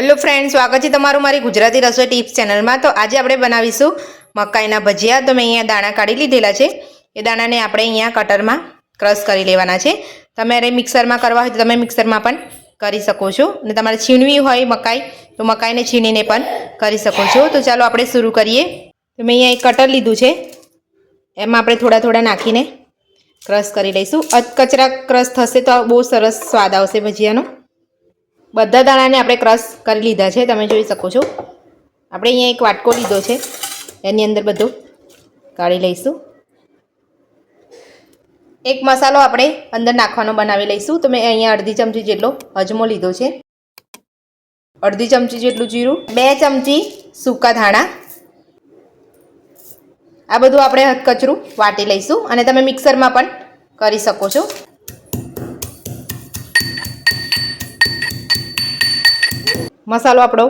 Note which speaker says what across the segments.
Speaker 1: Hello friend સ્વાગત છે તમારું મારી ગુજરાતી રસોઈ ટિપ્સ ચેનલમાં તો આજે આપણે બનાવીશું મકાઈના ભજીયા. તો મેં અહીંયા દાણા કાઢી લીધેલા છે. એ દાણાને આપણે અહીંયા કટરમાં ક્રશ કરી લેવાના છે. તમારે મિક્સરમાં કરવા હોય તો તમે મિક્સરમાં પણ કરી શકો છો. અને તમારે છીણવી હોય મકાઈ, તો મકાઈને છીણીને પણ કરી શકો છો. તો ચાલો આપણે શરૂ કરીએ. તો મેં અહીંયા એક કટર લીધું છે. એમાં આપણે થોડા થોડા નાખીને ક્રશ કરી લઈશું. અધકચરા ક્રશ થશે તો બહુ સરસ સ્વાદ આવશે ભજીયાનો. બધા દાણાને આપણે ક્રશ કરી લીધા છે, તમે જોઈ શકો છો. આપણે અહીંયા એક વાટકો લીધો છે, એની અંદર બધું કાઢી લઈશું. એક મસાલો આપણે અંદર નાખવાનો બનાવી લઈશું. તો મેં અહીંયા અડધી ચમચી જેટલો અજમો લીધો છે. અડધી ચમચી જેટલું જીરું, બે ચમચી સૂકા ધાણા. આ બધું આપણે કચરું વાટી લઈશું અને તમે મિક્સરમાં પણ કરી શકો છો. મસાલો આપણો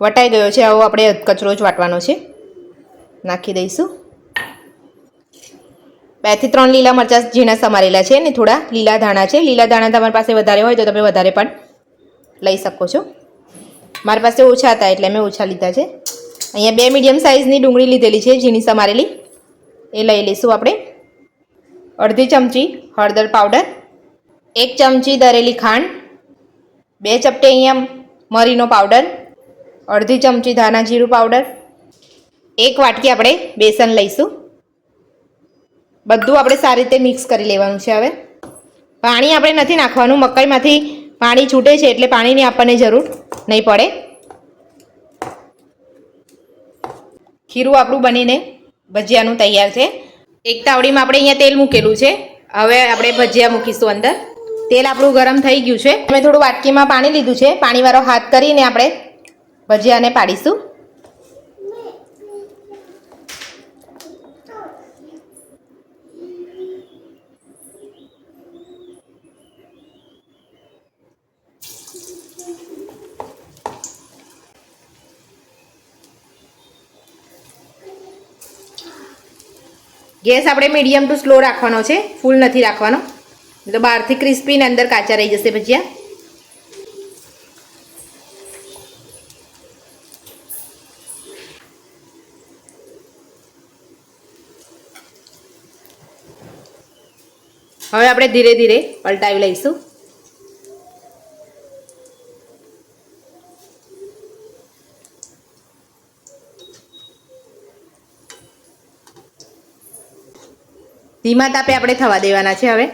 Speaker 1: વટાઈ ગયો છે, આવો આપણે કચરો જ વાટવાનો છે. નાખી દઈશું. બેથી ત્રણ લીલા મરચાં ઝીણા સમારેલા છે અને થોડા લીલા ધાણા છે. લીલા ધાણા તમારી પાસે વધારે હોય તો તમે વધારે પણ લઈ શકો છો. મારી પાસે ઓછા હતા એટલે મેં ઓછા લીધા છે. અહીંયા બે મીડિયમ સાઇઝની ડુંગળી લીધેલી છે, ઝીણી સમારેલી. એ લઈ લઈશું આપણે. અડધી ચમચી હળદર પાવડર, એક ચમચી દરેલી ખાંડ, બે ચપટી અહીંયા મરીનો પાવડર, અડધી ચમચી ધાણા જીરું પાવડર, એક વાટકી આપણે બેસન લઈશું. બધું આપણે સારી રીતે મિક્સ કરી લેવાનું છે હવે. પાણી આપણે નથી નાખવાનું, મકાઈમાંથી પાણી છૂટે છે એટલે પાણીની આપણને જરૂર નહીં પડે. ખીરું આપણું બનીને ભજીયાનું તૈયાર છે. એક તાવડીમાં આપણે અહીંયા તેલ મૂકેલું છે. હવે આપણે ભજીયા મૂકીશું અંદર. તેલ આપણું ગરમ થઈ ગયું છે. અમે થોડું વાટકીમાં પાણી લીધું છે. પાણીવાળો હાથ કરીને આપણે ભજીયાને પાડીશું. ગેસ આપણે મીડિયમ ટુ સ્લો રાખવાનો છે. ફૂલ નથી રાખવાનો. તો બહારથી ક્રિસ્પી ને અંદર કાચા રહી જશે ભજીયા. હવે આપણે ધીરે ધીરે પલટાવી લઈશું. ધીમા તાપે આપણે થવા દેવાના છે હવે.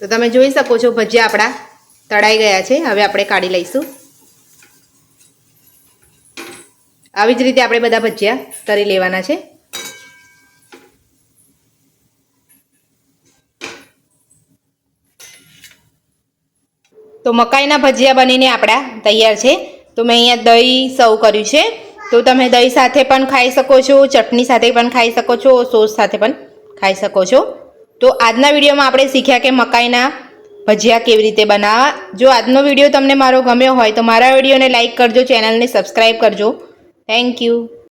Speaker 1: તો તમે જોઈ શકો છો, ભજીયા આપણા તળાઈ ગયા છે. હવે આપણે કાઢી લઈશું. આવી જ રીતે આપણે બધા ભજીયા તરી લેવાના છે. તો મકાઈના ભજીયા બનીને આપણા તૈયાર છે. તો મેં અહીંયા દહીં સર્વ કર્યું છે. તો તમે દહીં સાથે પણ ખાઈ શકો છો, ચટણી સાથે પણ ખાઈ શકો છો, સોસ સાથે પણ ખાઈ શકો છો. તો આજના વિડીયોમાં આપણે શીખ્યા કે મકાઈના ભજીયા કેવી રીતે બનાવવા. જો આજનો વીડિયો તમને મારો ગમ્યો હોય તો મારા વિડીયોને લાઇક કરજો, ચેનલને સબસ્ક્રાઈબ કરજો. Thank you